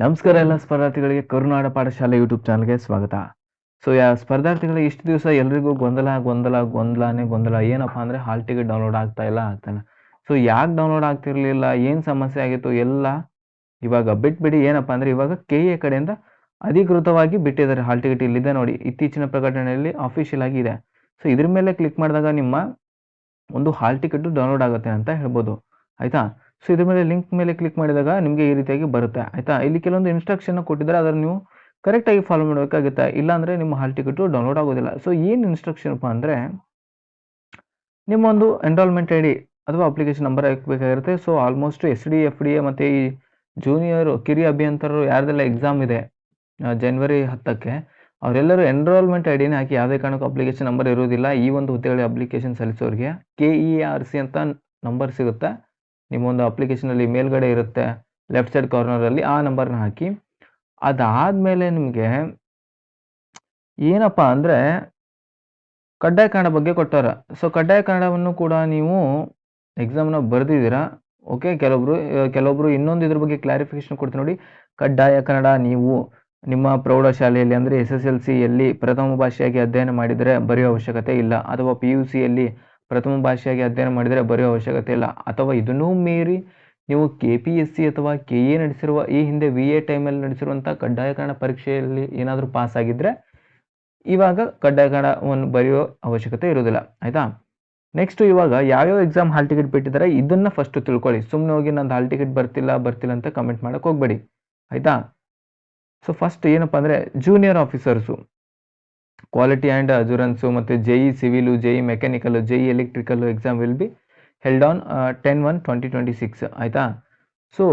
ನಮಸ್ಕಾರ ಎಲ್ಲ ಸ್ಪರ್ಧಾರ್ಥಿಗಳಿಗೆ ಕರುನಾಡ ಪಾಠಶಾಲೆ ಯೂಟ್ಯೂಬ್ ಚಾನಲ್ಗೆ ಸ್ವಾಗತ. ಸೊ ಯಾ ಸ್ಪರ್ಧಾರ್ಥಿಗಳಿಗೆ ಇಷ್ಟು ದಿವಸ ಎಲ್ರಿಗೂ ಗೊಂದಲ ಗೊಂದಲ, ಗೊಂದಲನೇ ಗೊಂದಲ. ಏನಪ್ಪ ಅಂದರೆ ಹಾಲ್ ಟಿಕೆಟ್ ಡೌನ್ಲೋಡ್ ಆಗ್ತಾ ಇಲ್ಲ ಆಗ್ತಾನೆ. ಸೊ ಯಾಕೆ ಡೌನ್ಲೋಡ್ ಆಗ್ತಿರ್ಲಿಲ್ಲ, ಏನು ಸಮಸ್ಯೆ ಆಗಿತ್ತು, ಎಲ್ಲ ಇವಾಗ ಬಿಟ್ಬಿಡಿ. ಏನಪ್ಪ ಅಂದರೆ ಇವಾಗ ಕೆ ಎ ಕಡೆಯಿಂದ ಅಧಿಕೃತವಾಗಿ ಬಿಟ್ಟಿದ್ದಾರೆ ಹಾಲ್ ಟಿಕೆಟ್ ಇಲ್ಲಿದೆ ನೋಡಿ. ಇತ್ತೀಚಿನ ಪ್ರಕಟಣೆಯಲ್ಲಿ ಅಫಿಷಿಯಲ್ ಆಗಿ ಇದೆ. ಸೊ ಇದ್ರ ಮೇಲೆ ಕ್ಲಿಕ್ ಮಾಡಿದಾಗ ನಿಮ್ಮ ಒಂದು ಹಾಲ್ ಟಿಕೆಟ್ ಡೌನ್ಲೋಡ್ ಆಗುತ್ತೆ ಅಂತ ಹೇಳ್ಬೋದು. ಆಯ್ತಾ? ಸೊ ಇದ್ರ ಮೇಲೆ ಲಿಂಕ್ ಮೇಲೆ ಕ್ಲಿಕ್ ಮಾಡಿದಾಗ ನಿಮಗೆ ಈ ರೀತಿಯಾಗಿ ಬರುತ್ತೆ, ಆಯಿತಾ? ಇಲ್ಲಿ ಕೆಲವೊಂದು ಇನ್ಸ್ಟ್ರಕ್ಷನ್ ಕೊಟ್ಟಿದ್ದಾರೆ, ಅದನ್ನು ನೀವು ಕರೆಕ್ಟಾಗಿ ಫಾಲೋ ಮಾಡಬೇಕಾಗುತ್ತೆ. ಇಲ್ಲಾಂದರೆ ನಿಮ್ಮ ಹಾಲ್ ಟಿಕೆಟು ಡೌನ್ಲೋಡ್ ಆಗೋದಿಲ್ಲ. ಸೊ ಏನು ಇನ್ಸ್ಟ್ರಕ್ಷನ್ಪ್ಪ ಅಂದರೆ ನಿಮ್ಮ ಒಂದು ಎನ್ರೋಲ್ಮೆಂಟ್ ಐ ಡಿ ಅಥವಾ application number ಹಾಕಬೇಕಾಗಿರುತ್ತೆ. So almost S D F D A ಮತ್ತು ಈ ಜೂನಿಯರ್ ಕಿರಿಯ ಅಭಿಯಂತರರು ಯಾರ್ದೆಲ್ಲ ಎಕ್ಸಾಮ್ ಇದೆ ಜನ್ವರಿ ಹತ್ತಕ್ಕೆ, ಅವರೆಲ್ಲರೂ ಎನ್ರೋಲ್ಮೆಂಟ್ ಐ ಡಿನೇ ಹಾಕಿ ಯಾವುದೇ ಕಾರಣಕ್ಕೂ ಅಪ್ಲಿಕೇಶನ್ ನಂಬರ್ ಇರೋದಿಲ್ಲ ಈ ಒಂದು ಹುದ್ದೆಗಳಿಗೆ ಅಪ್ಲಿಕೇಶನ್ ಸಲ್ಲಿಸೋರಿಗೆ ಕೆ ಇ ಆರ್ ಸಿ ಅಂತ ನಂಬರ್ ಸಿಗುತ್ತೆ. ನಿಮ್ಮ ಒಂದು ಅಪ್ಲಿಕೇಶನಲ್ಲಿ ಮೇಲ್ಗಡೆ ಇರುತ್ತೆ ಲೆಫ್ಟ್ ಸೈಡ್ ಕಾರ್ನರಲ್ಲಿ ಆ ನಂಬರ್ನ ಹಾಕಿ. ಅದಾದಮೇಲೆ ನಿಮಗೆ ಏನಪ್ಪ ಅಂದರೆ ಕಡ್ಡಾಯ ಕನ್ನಡ ಬಗ್ಗೆ ಕೊಟ್ಟಾರ. ಸೊ ಕಡ್ಡಾಯ ಕನ್ನಡವನ್ನು ಕೂಡ ನೀವು ಎಕ್ಸಾಮ್ನ ಬರೆದಿದ್ದೀರಾ? ಓಕೆ ಕೆಲವೊಬ್ರು ಕೆಲವೊಬ್ರು ಇನ್ನೊಂದು ಇದ್ರ ಬಗ್ಗೆ ಕ್ಲಾರಿಫಿಕೇಶನ್ ಕೊಡ್ತೀನಿ ನೋಡಿ. ಕಡ್ಡಾಯ ಕನ್ನಡ ನೀವು ನಿಮ್ಮ ಪ್ರೌಢಶಾಲೆಯಲ್ಲಿ ಅಂದರೆ ಎಸ್ ಎಸ್ ಎಲ್ ಸಿಯಲ್ಲಿ ಪ್ರಥಮ ಭಾಷೆಯಾಗಿ ಅಧ್ಯಯನ ಮಾಡಿದರೆ ಬರೆಯೋ ಅವಶ್ಯಕತೆ ಇಲ್ಲ. ಅಥವಾ ಪಿ ಯು ಸಿಯಲ್ಲಿ ಪ್ರಥಮ ಭಾಷೆಯಾಗಿ ಅಧ್ಯಯನ ಮಾಡಿದರೆ ಬರೆಯೋ ಅವಶ್ಯಕತೆ ಇಲ್ಲ. ಅಥವಾ ಇದನ್ನೂ ಮೀರಿ ನೀವು ಕೆ ಪಿ ಎಸ್ ಸಿ ಅಥವಾ ಕೆ ಎ ನಡೆಸಿರುವ ಈ ಹಿಂದೆ ವಿ ಎ ಟೈಮಲ್ಲಿ ನಡೆಸಿರುವಂಥ ಕಡ್ಡಾಯಕರಣ ಪರೀಕ್ಷೆಯಲ್ಲಿ ಏನಾದರೂ ಪಾಸ್ ಆಗಿದ್ದರೆ ಇವಾಗ ಕಡ್ಡಾಯಕರಣವನ್ನು ಬರೆಯೋ ಅವಶ್ಯಕತೆ ಇರೋದಿಲ್ಲ ಆಯಿತಾ? ನೆಕ್ಸ್ಟ್ ಇವಾಗ ಯಾವ್ಯಾವ ಎಕ್ಸಾಮ್ ಹಾಲ್ ಟಿಕೆಟ್ ಬಿಟ್ಟಿದ್ದಾರೆ ಇದನ್ನು ಫಸ್ಟ್ ತಿಳ್ಕೊಳ್ಳಿ. ಸುಮ್ಮನೆ ಹೋಗಿ ನಂದು ಹಾಲ್ ಟಿಕೆಟ್ ಬರ್ತಿಲ್ಲ ಬರ್ತಿಲ್ಲ ಅಂತ ಕಮೆಂಟ್ ಮಾಡೋಕೆ ಹೋಗಬೇಡಿ. ಆಯಿತಾ? ಸೊ ಫಸ್ಟ್ ಏನಪ್ಪ ಅಂದರೆ junior officers quality and assurance ಮತ್ತು J E civil J E mechanical J exam will be held on ten one twenty twenty six ಆಯಿತಾ? ಸೊ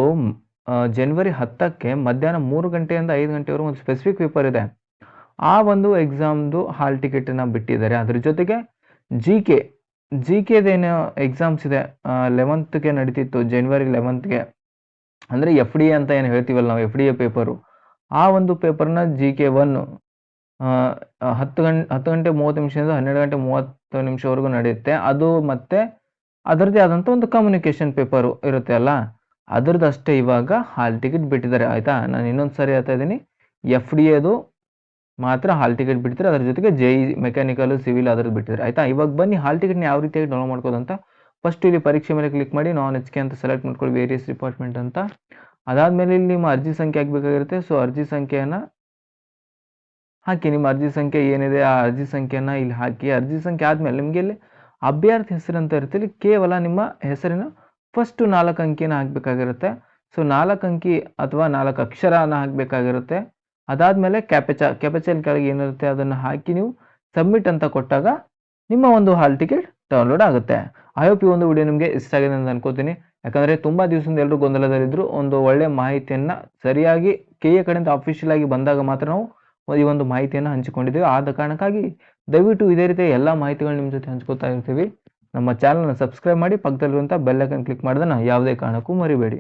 ಜನವರಿ ಹತ್ತಕ್ಕೆ ಮಧ್ಯಾಹ್ನ ಮೂರು ಗಂಟೆಯಿಂದ ಐದು ಗಂಟೆವರೆಗೂ ಒಂದು ಸ್ಪೆಸಿಫಿಕ್ ಪೇಪರ್ ಇದೆ. ಆ ಒಂದು ಎಕ್ಸಾಮ್ದು ಹಾಲ್ ಟಿಕೆಟನ್ನು ಬಿಟ್ಟಿದ್ದಾರೆ. ಅದ್ರ ಜೊತೆಗೆ ಜಿ ಕೆ ಜಿ ಕೆದೇನು ಎಕ್ಸಾಮ್ಸ್ ಇದೆ? ಲೆವೆಂತ್ಗೆ ನಡೀತಿತ್ತು ಜನ್ವರಿ ಲೆವೆಂತ್ಗೆ ಅಂದರೆ ಎಫ್ ಡಿ ಎ ಅಂತ ಏನು ಹೇಳ್ತೀವಲ್ಲ ನಾವು ಎಫ್ ಡಿ ಎ ಪೇಪರು ಆ ಒಂದು ಪೇಪರ್ನ ಜಿ ಕೆ ಒನ್ನು ಹತ್ತು ಗಂಟೆ ಹತ್ತು ಗಂಟೆ ಮೂವತ್ತು ನಿಮಿಷದಿಂದ ಹನ್ನೆರಡು ಗಂಟೆ ಮೂವತ್ತು ನಿಮಿಷವರೆಗೂ ನಡೆಯುತ್ತೆ. ಅದು ಮತ್ತೆ ಅದರದ್ದೇ ಆದಂಥ ಒಂದು ಕಮ್ಯುನಿಕೇಷನ್ ಪೇಪರು ಇರುತ್ತೆ ಅಲ್ಲ? ಅದರದ್ದು ಅಷ್ಟೇ ಇವಾಗ ಹಾಲ್ ಟಿಕೆಟ್ ಬಿಟ್ಟಿದ್ದಾರೆ. ಆಯಿತಾ? ನಾನು ಇನ್ನೊಂದು ಸಾರಿ ಹೇಳ್ತಾ ಇದ್ದೀನಿ. ಎಫ್ ಡಿ ಎದು ಮಾತ್ರ ಹಾಲ್ ಟಿಕೆಟ್ ಬಿಡ್ತಾರೆ ಅದ್ರ ಜೊತೆಗೆ ಜೆ ಮೆಕ್ಯಾನಿಕಲ್ ಸಿವಿಲ್ ಅದ್ರದ್ದು ಬಿಟ್ಟಿದ್ದಾರೆ. ಆಯಿತಾ? ಇವಾಗ ಬನ್ನಿ ಹಾಲ್ ಟಿಕೆಟ್ನ ಯಾವ ರೀತಿಯಾಗಿ ಡೌನ್ಲೋಡ್ ಮಾಡ್ಕೋದಂತ ಫಸ್ಟ್ ಇಲ್ಲಿ ಪರೀಕ್ಷೆ ಮೇಲೆ ಕ್ಲಿಕ್ ಮಾಡಿ ನಾನ್ ಎಚ್ ಕೆ ಅಂತ ಸೆಲೆಕ್ಟ್ ಮಾಡ್ಕೊಳ್ಳಿ ವೇರಿಯಸ್ ಡಿಪಾರ್ಟ್ಮೆಂಟ್ ಅಂತ. ಅದಾದಮೇಲೆ ಇಲ್ಲಿ ನಿಮ್ಮ ಅರ್ಜಿ ಸಂಖ್ಯೆ ಹಾಕಬೇಕಾಗಿರುತ್ತೆ ಸೊ ಅರ್ಜಿ ಸಂಖ್ಯೆಯನ್ನು ಹಾಕಿ, ನಿಮ್ಮ ಅರ್ಜಿ ಸಂಖ್ಯೆ ಏನಿದೆ, ಆ ಅರ್ಜಿ ಸಂಖ್ಯೆಯನ್ನು ಇಲ್ಲಿ ಹಾಕಿ. ಅರ್ಜಿ ಸಂಖ್ಯೆ ಆದಮೇಲೆ ನಿಮಗೆ ಇಲ್ಲಿ ಅಭ್ಯರ್ಥಿ ಹೆಸರು ಅಂತ ಇಲ್ಲಿ ಕೇವಲ ನಿಮ್ಮ ಹೆಸರಿನ ಫಸ್ಟು ನಾಲ್ಕು ಅಂಕಿನ ಹಾಕಬೇಕಾಗಿರುತ್ತೆ. ಸೊ ನಾಲ್ಕು ಅಂಕಿ ಅಥವಾ ನಾಲ್ಕು ಅಕ್ಷರನ ಹಾಕಬೇಕಾಗಿರುತ್ತೆ. ಅದಾದಮೇಲೆ ಕ್ಯಾಪೆಚ, ಕ್ಯಾಪೆಚಲ್ ಕೆಳಗೆ ಏನಿರುತ್ತೆ, ಅದನ್ನು ಹಾಕಿ ನೀವು ಸಬ್ಮಿಟ್ ಅಂತ ಕೊಟ್ಟಾಗ ನಿಮ್ಮ ಒಂದು ಹಾಲ್ ಟಿಕೆಟ್ ಡೌನ್ಲೋಡ್ ಆಗುತ್ತೆ. ಐ ಹೋಪ್ ಈ ಒಂದು ವಿಡಿಯೋ ನಿಮಗೆ ಇಷ್ಟ ಆಗಿದೆ ಅಂತ ಅನ್ಕೋತೀನಿ. ಯಾಕಂದರೆ ತುಂಬ ದಿವಸದಿಂದ ಎಲ್ಲರೂ ಗೊಂದಲದಲ್ಲಿದ್ದರು ಒಂದು ಒಳ್ಳೆಯ ಮಾಹಿತಿಯನ್ನು ಸರಿಯಾಗಿ ಕೆ ಎ ಕಡೆಯಿಂದ ಅಫಿಷಿಯಲ್ ಆಗಿ ಬಂದಾಗ ಮಾತ್ರ ನಾವು ಈ ಒಂದು ಮಾಹಿತಿಯನ್ನು ಹಂಚಿಕೊಂಡಿದ್ದೀವಿ. ಆದ ಕಾರಣಕ್ಕಾಗಿ ದಯವಿಟ್ಟು ಇದೇ ರೀತಿಯ ಎಲ್ಲ ಮಾಹಿತಿಗಳು ನಿಮ್ಮ ಜೊತೆ ಹಂಚ್ಕೊತಾ ಇರ್ತೀವಿ. ನಮ್ಮ ಚಾನಲ್ನ ಸಬ್ಸ್ಕ್ರೈಬ್ ಮಾಡಿ ಪಕ್ಕದಲ್ಲಿರುವಂಥ ಬೆಲ್ಲೈಕನ್ ಕ್ಲಿಕ್ ಮಾಡೋದನ್ನು ಯಾವುದೇ ಕಾರಣಕ್ಕೂ ಮರಿಬೇಡಿ.